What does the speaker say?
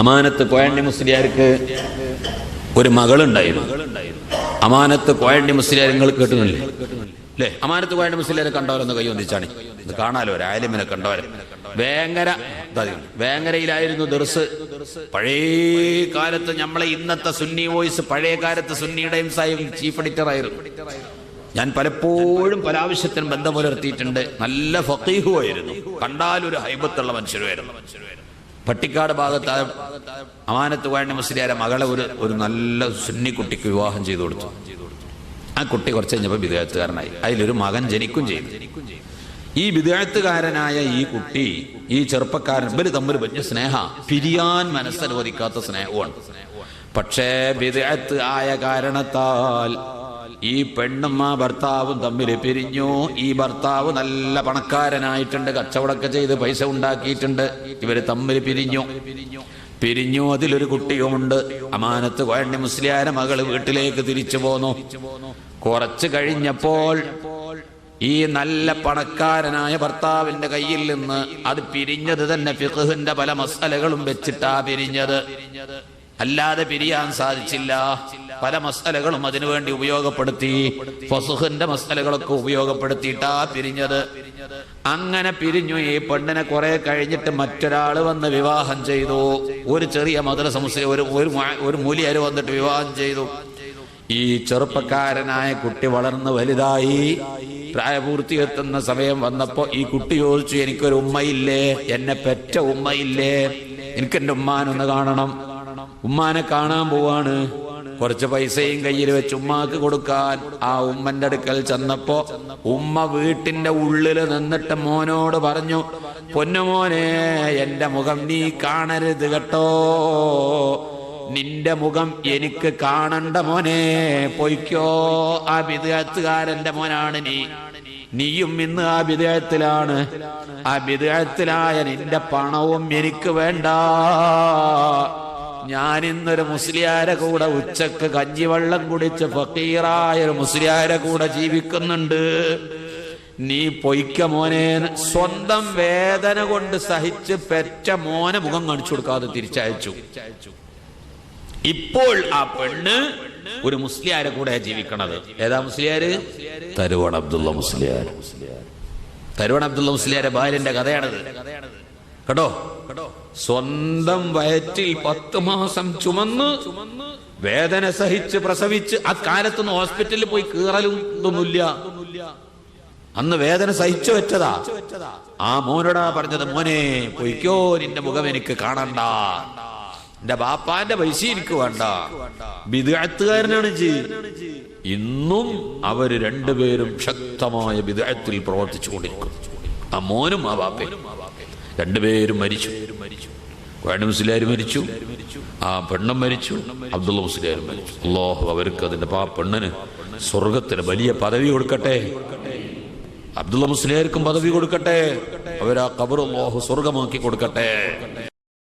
അമാനത്ത് കോയണ്ടി മുസ്ലിയാർക്ക് ഒരു മകളുണ്ടായിരുന്നു. അമാനത്ത് കോയണ്ടി മുസ്ലിയാർ നിങ്ങൾ കേട്ടുന്നില്ലേ അല്ലേ അമാനത്ത് കോയണ്ടി മുസ്ലിയാരെ കണ്ടവരൊന്ന് കൈ ഒന്നിച്ചാണ്. ഇത് കാണാലോ ആലിമിനെ കണ്ടവരെ. വേങ്ങര വേങ്ങരയിലായിരുന്നു ദർസ്. പഴയ കാലത്ത് നമ്മളെ ഇന്നത്തെ സുന്നി വോയിസ് പഴയ കാലത്ത് സുന്നിയുടെയും സായും ചീഫ് എഡിറ്റർ ആയിരുന്നു ഞാൻ പലപ്പോഴും പല ആവശ്യത്തിനും ബന്ധം പുലർത്തിയിട്ടുണ്ട്. നല്ല ഫക്കീഹുമായിരുന്നു കണ്ടാൽ ഒരു ഹൈബത്തുള്ള മനുഷ്യരുമായിരുന്നു. പട്ടിക്കാട് ഭാഗത്ത് അമാനത്ത് വേണ്ട മുസ്ലിയാരെ മകളെ ഒരു ഒരു നല്ല സുന്നി കുട്ടിക്ക് വിവാഹം ചെയ്തു കൊടുത്തു. ആ കുട്ടി കുറച്ച് കഴിഞ്ഞപ്പോൾ വിദേഹത്തുകാരനായി അതിലൊരു മകൻ ജനിക്കും ചെയ്തു. ഈ വിദേഹത്തുകാരനായ ഈ കുട്ടി ഈ ചെറുപ്പക്കാരൻ ഇവർ തമ്മിൽ വലിയ സ്നേഹ പിരിയാൻ മനസ്സനുവദിക്കാത്ത സ്നേഹമാണ് പക്ഷേ വിദേഹത്ത് ആയ കാരണത്താൽ ഈ പെണ്ണും ആ ഭർത്താവും തമ്മിൽ പിരിഞ്ഞു. ഈ ഭർത്താവ് നല്ല പണക്കാരനായിട്ടുണ്ട്. കച്ചവടമൊക്കെ ചെയ്ത് പൈസ ഉണ്ടാക്കിയിട്ടുണ്ട്. ഇവർ തമ്മിൽ പിരിഞ്ഞു. പിരിഞ്ഞു. അതിലൊരു കുട്ടിയുമുണ്ട്. അമാനത്ത് കോയണ്ണി മുസ്ലിയാര മകൾ വീട്ടിലേക്ക് തിരിച്ചു പോന്നു. കുറച്ച് കഴിഞ്ഞപ്പോൾ ഈ നല്ല പണക്കാരനായ ഭർത്താവിന്റെ കയ്യിൽ നിന്ന് അത് പിരിഞ്ഞത് തന്നെ ഫിഖുഹിന്റെ പല മസലകളും വെച്ചിട്ടാ പിരിഞ്ഞത്. അല്ലാതെ പിരിയാൻ സാധിച്ചില്ല. പല മസലകളും അതിനുവേണ്ടി ഉപയോഗപ്പെടുത്തി. ഫസുഹിന്റെ മസലകളൊക്കെ ഉപയോഗപ്പെടുത്തിയിട്ടാ പിരിഞ്ഞത്. അങ്ങനെ പിരിഞ്ഞു. ഈ പെണ്ണിനെ കുറെ കഴിഞ്ഞിട്ട് മറ്റൊരാൾ വന്ന് വിവാഹം ചെയ്തു. ഒരു ചെറിയ മദ്രസ മുസ്ലിം ഒരു ഒരു മ- ഒരു മൂലിയാര് വന്നിട്ട് വിവാഹം ചെയ്തു. ഈ ചെറുപ്പക്കാരനായ കുട്ടി വളർന്ന് വലുതായി. പ്രായപൂർത്തി എത്തുന്ന സമയം വന്നപ്പോ ഈ കുട്ടി ചോദിച്ചു എനിക്കൊരു ഉമ്മയില്ലേ? എന്നെ പെറ്റ ഉമ്മയില്ലേ? എനിക്ക് ഉമ്മാനൊന്ന് കാണണം. ഉമ്മാനെ കാണാൻ പോവാണ്. കുറച്ച് പൈസയും കയ്യിൽ വെച്ച് ഉമ്മാക്ക് കൊടുക്കാൻ ആ ഉമ്മന്റെ അടുക്കൽ ചെന്നപ്പോ ഉമ്മ വീട്ടിന്റെ ഉള്ളിൽ നിന്നിട്ട് മോനോട് പറഞ്ഞു പൊന്നുമോനെ എന്റെ മുഖം നീ കാണരുത് കേട്ടോ. നിന്റെ മുഖം എനിക്ക് കാണണ്ട മോനെ. പൊയ്ക്കോ. ആ വിദേഹത്തുകാരന്റെ മോനാണ് നീ. നീയും ഇന്ന് ആ വിദേഹത്തിലാണ്. ആ വിദേഹത്തിലായ നിന്റെ പണവും എനിക്ക് വേണ്ട. ഞാൻ ഇന്നൊരു മുസ്ലിയാരെ കൂടെ ഉച്ചയ്ക്ക് കഞ്ഞിവെള്ളം കുടിച്ച് ഫക്കീറായ ഒരു മുസ്ലിയാരെ കൂടെ ജീവിക്കുന്നുണ്ട്. നീ പൊയ്ക്ക മോനെ. സ്വന്തം വേദന കൊണ്ട് സഹിച്ച് പെറ്റ മോനെ മുഖം കാണിച്ചു കൊടുക്കാതെ തിരിച്ചയച്ചു. ഇപ്പോൾ ആ പെണ്ണ് ഒരു മുസ്ലിയാരെ കൂടെ ജീവിക്കണത്. ഏതാ മുസ്ലിയാര്? തരുവൺ അബ്ദുള്ള മുസ്ലിയാർ തരുവൺ അബ്ദുള്ള മുസ്ലിയാരെ ഭാര്യന്റെ കഥയാണത്. കേട്ടോ? സ്വന്തം വയറ്റിൽ പത്ത് മാസം ചുമന്ന് വേദന സഹിച്ച് പ്രസവിച്ച് ആ കാലത്തൊന്നും ഹോസ്പിറ്റലിൽ പോയി കീറലും അന്ന് വേദന സഹിച്ചു വെച്ചതാ. ആ മോനോടാ പറഞ്ഞത് മോനെ പൊയ്ക്കോ നിന്റെ മുഖം എനിക്ക് കാണണ്ട. എന്റെ ബാപ്പാന്റെ പൈസ എനിക്ക് വേണ്ട. വിദഗ്ധക്കാരനാണ് ജി. ഇന്നും അവർ രണ്ടുപേരും ശക്തമായ വിദഗ്ധത്തിൽ പ്രവർത്തിച്ചുകൊണ്ടിരിക്കുന്നു ആ മോനും ആ ബാപ്പയും. രണ്ടുപേരും മരിച്ചു. വേണു മുസ്ലിയാർ മരിച്ചു. ആ പെണ്ണും മരിച്ചു. അബ്ദുള്ള മുസ്ലിയാർ മരിച്ചു. അള്ളാഹു അവർക്ക് അതിന്റെ ആ പെണ്ണിന് സ്വർഗത്തിന് വലിയ പദവി കൊടുക്കട്ടെ. അബ്ദുള്ള മുസ്ലിയാർക്കും പദവി കൊടുക്കട്ടെ. അവരാ കബർ അള്ളാഹു സ്വർഗമാക്കി കൊടുക്കട്ടെ.